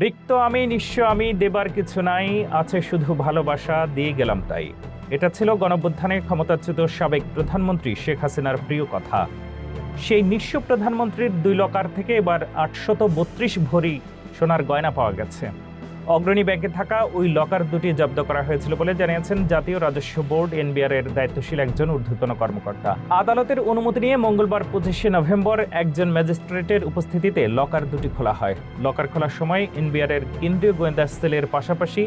রিক্ত আমি, নিঃস্ব আমি, দেবার কিছু নাই, আছে শুধু ভালোবাসা, দিয়ে গেলাম তাই। এটা ছিল গণবুদ্ধানের ক্ষমতাচ্যুত সাবেক প্রধানমন্ত্রী শেখ হাসিনার প্রিয় কথা। সেই নিঃস্ব প্রধানমন্ত্রীর দুই লকার থেকে এবার আটশত বত্রিশ ভরি সোনার গয়না পাওয়া গেছে। অগ্রণী ব্যাংকে থাকা ওই লকার দুটি জব্দ করা হয়েছিল বলে জানিয়েছেন জাতীয় রাজস্ব বোর্ড, এনবিআর এর দায়িত্বশীল একজন ঊর্ধ্বতন কর্মকর্তা। আদালতের অনুমতি নিয়ে মঙ্গলবার পঁচিশে নভেম্বর একজন ম্যাজিস্ট্রেটের উপস্থিতিতে লকার দুটি খোলা হয়। লকার খোলার সময় এনবিআর এর কেন্দ্রীয় গোয়েন্দা সেলের পাশাপাশি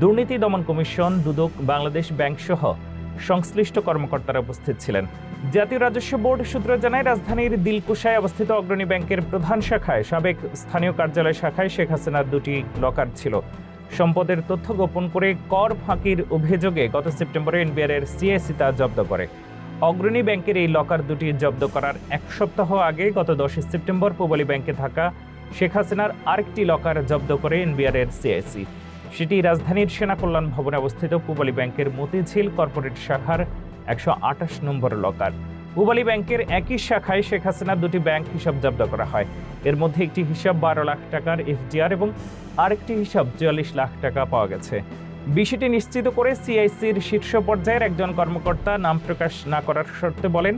দুর্নীতি দমন কমিশন, দুদক, বাংলাদেশ ব্যাংক সহ সংশ্লিষ্ট কর্মকর্তারা উপস্থিত ছিলেন। জাতীয় রাজস্ব বোর্ড সূত্র জানায়, রাজধানীর দিলকুশায় অবস্থিত অগ্রণী ব্যাংকের প্রধান শাখায় সাবেক স্থানীয় কার্যালয় শাখায় শেখ হাসিনার দুটি লকার ছিল। সম্পদের তথ্য গোপন করে কর ফাঁকির অভিযোগে গত সেপ্টেম্বরে এনবিআর এর সিএসি তা জব্দ করে। অগ্রণী ব্যাংকের এই লকার দুটি জব্দ করার এক সপ্তাহ আগে গত দশই সেপ্টেম্বর পূবালী ব্যাংকে থাকা শেখ হাসিনার আরেকটি লকার জব্দ করে এনবিআর এর সিএসি সেটি রাজধানীর সেনা কল্যাণ ভবনে অবস্থিত পূবালী ব্যাংকের মতিঝিল কর্পোরেট শাখার একশো আঠাশ নম্বর লকার। পূবালী ব্যাংকের একই শাখায় শেখ হাসিনার দুটি ব্যাংক হিসাব জব্দ করা হয়। এর মধ্যে একটি হিসাব বারো লাখ টাকার এফডিআর এবং আরেকটি হিসাব চুয়াল্লিশ লাখ টাকা পাওয়া গেছে। বিষয়টি নিশ্চিত করে সিআইসির শীর্ষ পর্যায়ের একজন কর্মকর্তা নাম প্রকাশ না করার শর্তে বলেন,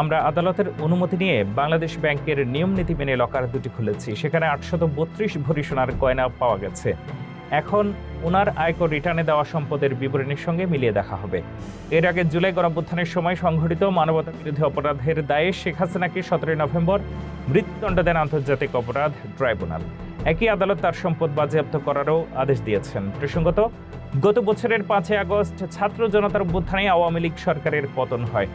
আমরা আদালতের অনুমতি নিয়ে বাংলাদেশ ব্যাংকের নিয়ম নীতি মেনে লকার দুটি খুলেছি। সেখানে আটশত বত্রিশ ভরি সোনার গয়না পাওয়া গেছে। এখন ওনার আয়কর রিটার্নে দেওয়া সম্পদের বিবরণীর সঙ্গে মিলিয়ে দেখা হবে। এর আগে জুলাই গণঅভ্যুত্থানের সময় সংঘটিত মানবতা বিরোধী অপরাধের দায়ে শেখ হাসিনাকে সতেরোই নভেম্বর মৃত্যুদণ্ড দেন আন্তর্জাতিক অপরাধ ট্রাইব্যুনাল। একই আদালত তার সম্পদ বাজেয়াপ্ত করারও আদেশ দিয়েছেন। প্রসঙ্গত, গত বছরের পাঁচই আগস্ট ছাত্র জনতার অভ্যুত্থানে আওয়ামী লীগ সরকারের পতন হয়।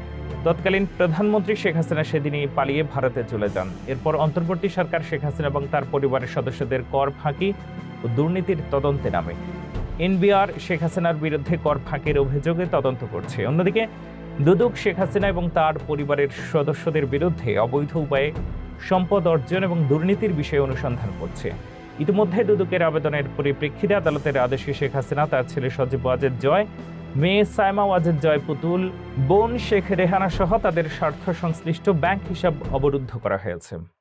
তৎকালীন প্রধানমন্ত্রী শেখ হাসিনা সেদিনই পালিয়ে ভারতে চলে যান। এরপর অন্তর্বর্তী সরকার শেখ হাসিনা এবং তার পরিবারের সদস্যদের কর ফাঁকি ও দুর্নীতির তদন্তে নামে। এনবিআর, শেখ হাসিনার বিরুদ্ধে কর ফাঁকের অভিযোগে তদন্ত করছে। অন্যদিকে, দুদক শেখ হাসিনা এবং তার পরিবারের সদস্যদের বিরুদ্ধে অবৈধ উপায়ে সম্পদ অর্জন এবং দুর্নীতির বিষয়ে অনুসন্ধান করছে। ইতিমধ্যে দুদকের আবেদনের পরিপ্রেক্ষিতে আদালতের আদেশে শেখ হাসিনা, তার ছেলে সজীব ওয়াজেদ জয়, মেয়ে সাইমা ওয়াজেদ জয় পুতুল, বোন শেখ রেহানা সহ তাদের স্বার্থ সংশ্লিষ্ট ব্যাংক হিসাব অবরুদ্ধ করা হয়েছে।